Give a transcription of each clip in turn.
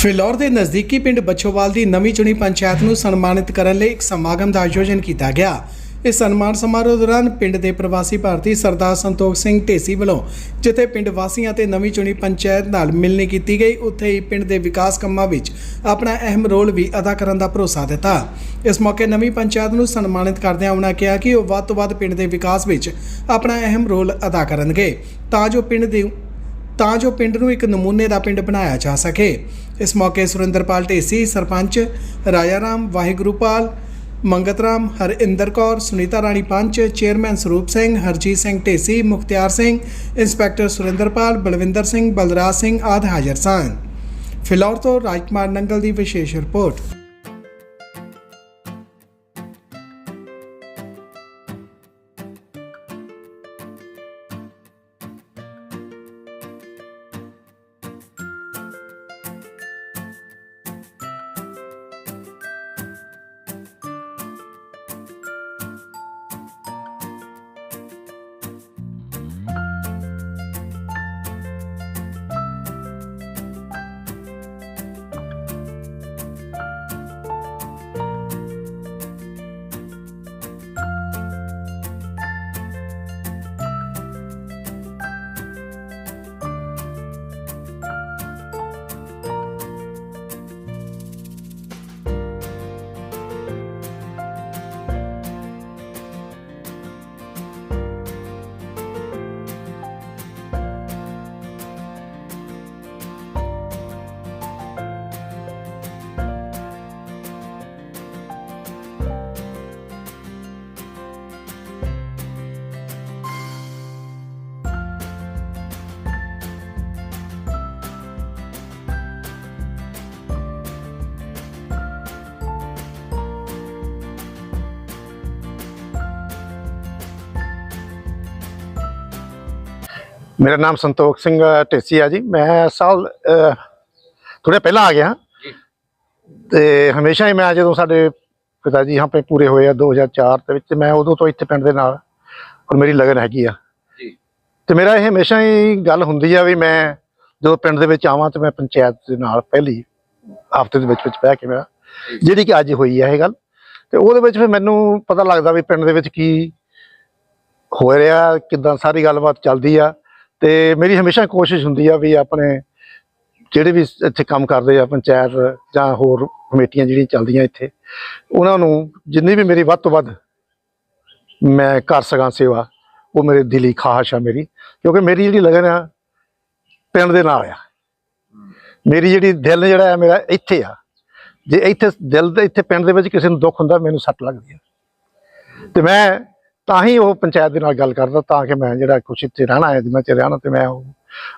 ਫਿਲੌਰ ਦੇ ਨਜ਼ਦੀਕੀ ਪਿੰਡ ਬੱਚੋਵਾਲ ਦੀ ਨਵੀਂ ਚੁਣੀ ਪੰਚਾਇਤ ਨੂੰ ਸਨਮਾਨਿਤ ਕਰਨ ਲਈ ਇੱਕ ਸਮਾਗਮ ਦਾ ਆਯੋਜਨ ਕੀਤਾ ਗਿਆ। ਇਸ ਸਨਮਾਨ ਸਮਾਰੋਹ ਦੌਰਾਨ ਪਿੰਡ ਦੇ ਪ੍ਰਵਾਸੀ ਭਾਰਤੀ ਸਰਦਾਰ ਸੰਤੋਖ ਸਿੰਘ ਢੇਸੀ ਵੱਲੋਂ ਜਿੱਥੇ ਪਿੰਡ ਵਾਸੀਆਂ ਤੇ ਨਵੀਂ ਚੁਣੀ ਪੰਚਾਇਤ ਨਾਲ ਮਿਲਣੀ ਕੀਤੀ ਗਈ, ਉੱਥੇ ਹੀ ਪਿੰਡ ਦੇ ਵਿਕਾਸ ਕੰਮਾਂ ਵਿੱਚ ਆਪਣਾ ਅਹਿਮ ਰੋਲ ਵੀ ਅਦਾ ਕਰਨ ਦਾ ਭਰੋਸਾ ਦਿੱਤਾ। ਇਸ ਮੌਕੇ ਨਵੀਂ ਪੰਚਾਇਤ ਨੂੰ ਸਨਮਾਨਿਤ ਕਰਦਿਆਂ ਉਹਨਾਂ ਕਿਹਾ ਕਿ ਉਹ ਵੱਧ ਤੋਂ ਵੱਧ ਪਿੰਡ ਦੇ ਵਿਕਾਸ ਵਿੱਚ ਆਪਣਾ ਅਹਿਮ ਰੋਲ ਅਦਾ ਕਰਨਗੇ। ਤਾਂ ਜੋ ਪਿੰਡ ਦੇ ਤਾਂ ਜੋ ਪਿੰਡ ਨੂੰ ਇੱਕ ਨਮੂਨੇ ਦਾ ਪਿੰਡ ਬਣਾਇਆ ਜਾ ਸਕੇ। ਇਸ ਮੌਕੇ ਸੁਰਿੰਦਰਪਾਲ ਢੇਸੀ, ਸਰਪੰਚ ਰਾਜਾ ਰਾਮ ਵਾਹਿਗੁਰੂਪਾਲ ਮੰਗਤ ਰਾਮ ਹਰਿੰਦਰ ਕੌਰ, ਸੁਨੀਤਾ ਰਾਣੀ ਪੰਚ, ਚੇਅਰਮੈਨ ਸਰੂਪ ਸਿੰਘ, ਹਰਜੀਤ ਸਿੰਘ ਢੇਸੀ, ਮੁਖਤਿਆਰ ਸਿੰਘ, ਇੰਸਪੈਕਟਰ ਸੁਰਿੰਦਰਪਾਲ, ਬਲਵਿੰਦਰ ਸਿੰਘ, ਬਲਰਾਜ ਸਿੰਘ ਆਦਿ ਹਾਜ਼ਰ ਸਨ। ਫਿਲੌਰ ਤੋਂ ਰਾਜਕੁਮਾਰ ਨੰਗਲ ਦੀ ਵਿਸ਼ੇਸ਼ ਰਿਪੋਰਟ। ਮੇਰਾ ਨਾਮ ਸੰਤੋਖ ਸਿੰਘ ਢੇਸੀ ਆ ਜੀ। ਮੈਂ ਸਾਲ ਥੋੜੇ ਪਹਿਲਾਂ ਆ ਗਿਆ। ਤੇ ਹਮੇਸ਼ਾ ਹੀ ਮੈਂ ਜਦੋਂ ਸਾਡੇ ਪਿਤਾ ਜੀ ਹਾਂ ਪੇ ਪੂਰੇ ਹੋਏ ਆ 2004 ਦੇ ਵਿੱਚ ਮੈਂ ਉਦੋਂ ਤੋਂ ਇੱਥੇ ਪਿੰਡ ਦੇ ਨਾਲ ਔਰ ਮੇਰੀ ਲਗਨ ਹੈਗੀ ਆ। ਜੀ। ਤੇ ਮੇਰਾ ਇਹ ਹਮੇਸ਼ਾ ਹੀ ਗੱਲ ਹੁੰਦੀ ਆ ਵੀ ਮੈਂ ਜਦੋਂ ਪਿੰਡ ਦੇ ਵਿੱਚ ਆਵਾਂ ਤੇ ਮੈਂ ਪੰਚਾਇਤ ਦੇ ਨਾਲ ਪਹਿਲੀ ਹਫ਼ਤੇ ਦੇ ਵਿੱਚ ਵਿੱਚ ਬਹਿ ਕੇ ਮੇਰਾ ਜਿਹੜੀ ਕਿ ਅੱਜ ਹੋਈ ਆ ਇਹ ਗੱਲ। ਤੇ ਉਹਦੇ ਵਿੱਚ ਫਿਰ ਮੈਨੂੰ ਪਤਾ ਲੱਗਦਾ ਵੀ ਪਿੰਡ ਦੇ ਵਿੱਚ ਕੀ ਹੋ ਰਿਹਾ ਕਿਦਾਂ ਸਾਰੀ ਗੱਲਬਾਤ ਚੱਲਦੀ ਆ। ਤੇ ਮੇਰੀ ਹਮੇਸ਼ਾ ਕੋਸ਼ਿਸ਼ ਹੁੰਦੀ ਆ ਵੀ ਆਪਣੇ ਜਿਹੜੇ ਵੀ ਇੱਥੇ ਕੰਮ ਕਰਦੇ ਆ, ਪੰਚਾਇਤ ਜਾਂ ਹੋਰ ਕਮੇਟੀਆਂ ਜਿਹੜੀਆਂ ਚੱਲਦੀਆਂ ਇੱਥੇ, ਉਹਨਾਂ ਨੂੰ ਜਿੰਨੀ ਵੀ ਮੇਰੀ ਵੱਧ ਤੋਂ ਵੱਧ ਮੈਂ ਕਰ ਸਕਾਂ ਸੇਵਾ, ਉਹ ਮੇਰੇ ਦਿਲੀ ਖਾਹਸ਼ ਆ ਮੇਰੀ, ਕਿਉਂਕਿ ਮੇਰੀ ਜਿਹੜੀ ਲਗਨ ਆ, ਪਿੰਡ ਦੇ ਨਾਲ ਆ। ਮੇਰੀ ਜਿਹੜੀ ਦਿਲ ਜਿਹੜਾ ਆ, ਮੇਰਾ ਇੱਥੇ ਆ। ਜੇ ਇੱਥੇ ਦਿਲ ਦੇ, ਇੱਥੇ ਪਿੰਡ ਦੇ ਵਿੱਚ ਕਿਸੇ ਨੂੰ ਦੁੱਖ ਹੁੰਦਾ, ਮੈਨੂੰ ਸੱਟ ਲੱਗਦੀ ਆ। ਤੇ ਮੈਂ ਤਾਂ ਹੀ ਉਹ ਪੰਚਾਇਤ ਦੇ ਨਾਲ ਗੱਲ ਕਰਦਾ ਤਾਂ ਕਿ ਮੈਂ ਜਿਹੜਾ ਕੁਛ ਇੱਥੇ ਰਹਿਣਾ ਹੈ ਜਿੰਨਾ ਚਿਰ ਰਹਿਣਾ ਤੇ ਮੈਂ ਉਹ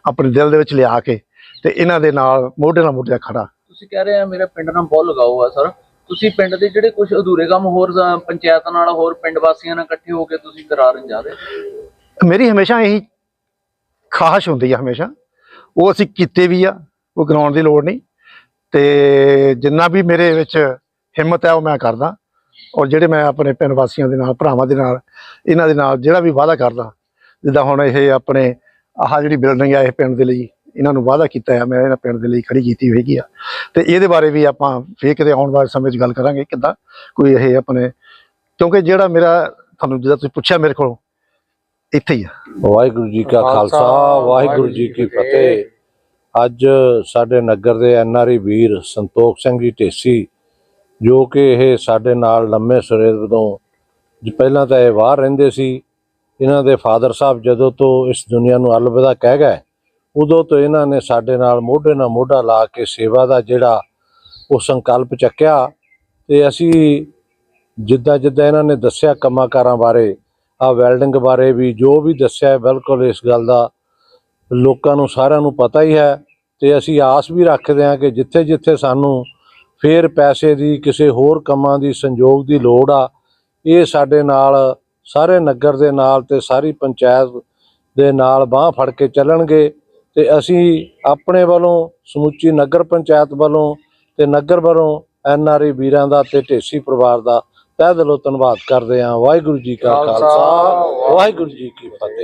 ਆਪਣੇ ਦਿਲ ਦੇ ਵਿੱਚ ਲਿਆ ਕੇ ਤੇ ਇਹਨਾਂ ਦੇ ਨਾਲ ਮੋਢੇ ਨਾਲ ਮੋਢੇ ਖੜਾ। ਤੁਸੀਂ ਕਹਿ ਰਹੇ ਆ ਮੇਰਾ ਪਿੰਡ ਨਾਲ ਬਹੁਤ ਲਗਾਓ ਆ ਸਰ। ਤੁਸੀਂ ਪਿੰਡ ਦੇ ਜਿਹੜੇ ਕੁਝ ਅਧੂਰੇ ਕੰਮ ਹੋਰ ਪੰਚਾਇਤ ਨਾਲ ਹੋਰ ਪਿੰਡ ਵਾਸੀਆਂ ਨਾਲ ਇਕੱਠੇ ਹੋ ਕੇ ਤੁਸੀਂ ਕਰਾ ਰਹੇ ਜਾ ਰਹੇ ਮੇਰੀ ਹਮੇਸ਼ਾ ਇਹੀ ਖਾਹਸ਼ ਹੁੰਦੀ ਆ ਹਮੇਸ਼ਾ। ਉਹ ਅਸੀਂ ਕੀਤੇ ਵੀ ਆ ਉਹ ਕਰਾਉਣ ਦੀ ਲੋੜ ਨਹੀਂ। ਤੇ ਜਿੰਨਾ ਵੀ ਮੇਰੇ ਵਿੱਚ ਹਿੰਮਤ ਹੈ ਉਹ ਮੈਂ ਕਰਦਾ। ਔਰ ਜਿਹੜੇ ਮੈਂ ਆਪਣੇ ਪਿੰਡ ਵਾਸੀਆਂ ਦੇ ਨਾਲ ਭਰਾਵਾਂ ਦੇ ਨਾਲ ਇਹਨਾਂ ਦੇ ਨਾਲ ਜਿਹੜਾ ਵੀ ਵਾਅਦਾ ਕਰਦਾ ਜਿੱਦਾਂ ਹੁਣ ਇਹ ਆਪਣੇ ਆਹ ਜਿਹੜੀ ਬਿਲਡਿੰਗ ਆ ਇਹ ਪਿੰਡ ਦੇ ਲਈ ਇਹਨਾਂ ਨੂੰ ਵਾਅਦਾ ਕੀਤਾ ਹੈ ਮੈਂ ਇਹਨਾਂ ਪਿੰਡ ਦੇ ਲਈ ਖੜੀ ਕੀਤੀ ਹੋਏਗੀ ਆ। ਤੇ ਇਹਦੇ ਬਾਰੇ ਵੀ ਆਪਾਂ ਫੇਰ ਕਿਤੇ ਆਉਣ ਵਾਲੇ ਸਮੇਂ 'ਚ ਗੱਲ ਕਰਾਂਗੇ ਕਿੱਦਾਂ ਕੋਈ ਇਹ ਆਪਣੇ ਕਿਉਂਕਿ ਜਿਹੜਾ ਮੇਰਾ ਤੁਹਾਨੂੰ ਜਿੱਦਾਂ ਤੁਸੀਂ ਪੁੱਛਿਆ ਮੇਰੇ ਕੋਲੋਂ ਇੱਥੇ ਹੀ ਆ। ਵਾਹਿਗੁਰੂ ਜੀ ਕਾ ਖਾਲਸਾ ਵਾਹਿਗੁਰੂ ਜੀ ਕੀ ਫਤਿਹ। ਅੱਜ ਸਾਡੇ ਨਗਰ ਦੇ ਐਨਆਰਈ ਵੀਰ ਸੰਤੋਖ ਸਿੰਘ ਜੀ ਢੇਸੀ ਜੋ ਕਿ ਇਹ ਸਾਡੇ ਨਾਲ ਲੰਮੇ ਸੁਰੇ ਤੋਂ ਪਹਿਲਾਂ ਤਾਂ ਇਹ ਬਾਹਰ ਰਹਿੰਦੇ ਸੀ। ਇਹਨਾਂ ਦੇ ਫਾਦਰ ਸਾਹਿਬ ਜਦੋਂ ਤੋਂ ਇਸ ਦੁਨੀਆ ਨੂੰ ਅਲਵਿਦਾ ਕਹਿ ਗਏ, ਉਦੋਂ ਤੋਂ ਇਹਨਾਂ ਨੇ ਸਾਡੇ ਨਾਲ ਮੋਢੇ ਨਾਲ ਮੋਢਾ ਲਾ ਕੇ ਸੇਵਾ ਦਾ ਜਿਹੜਾ ਉਹ ਸੰਕਲਪ ਚੱਕਿਆ ਤੇ ਅਸੀਂ ਜਿੱਦਾਂ ਜਿੱਦਾਂ ਇਹਨਾਂ ਨੇ ਦੱਸਿਆ ਕੰਮਾਂ-ਕਾਰਾਂ ਬਾਰੇ ਆ ਵੈਲਡਿੰਗ ਬਾਰੇ ਵੀ, ਜੋ ਵੀ ਦੱਸਿਆ ਬਿਲਕੁਲ ਇਸ ਗੱਲ ਦਾ ਲੋਕਾਂ ਨੂੰ ਸਾਰਿਆਂ ਨੂੰ ਪਤਾ ਹੀ ਹੈ ਤੇ ਅਸੀਂ ਆਸ ਵੀ ਰੱਖਦੇ ਹਾਂ ਕਿ ਜਿੱਥੇ ਜਿੱਥੇ ਸਾਨੂੰ ਫੇਰ ਪੈਸੇ ਦੀ ਕਿਸੇ ਹੋਰ ਕੰਮਾਂ ਦੀ ਸੰਯੋਗ ਦੀ ਲੋੜ ਆ। ਇਹ ਸਾਡੇ ਨਾਲ ਸਾਰੇ ਨਗਰ ਦੇ ਨਾਲ ਤੇ ਸਾਰੀ ਪੰਚਾਇਤ ਦੇ ਨਾਲ ਬਾਹ ਫੜ ਕੇ ਚੱਲਣਗੇ ਤੇ ਅਸੀਂ ਆਪਣੇ ਵੱਲੋਂ ਸਮੁੱਚੀ ਨਗਰ ਪੰਚਾਇਤ ਵੱਲੋਂ ਤੇ ਨਗਰ ਵੱਲੋਂ ਐਨਆਰਈ ਵੀਰਾਂ ਦਾ ਤੇ ਢੇਸੀ ਪਰਿਵਾਰ ਦਾ ਤਹਿ ਦਿਲੋਂ ਧੰਨਵਾਦ ਕਰਦੇ ਹਾਂ। ਵਾਹਿਗੁਰੂ ਜੀ ਕਾ ਖਾਲਸਾ ਵਾਹਿਗੁਰੂ ਜੀ ਕੀ ਫਤਿਹ।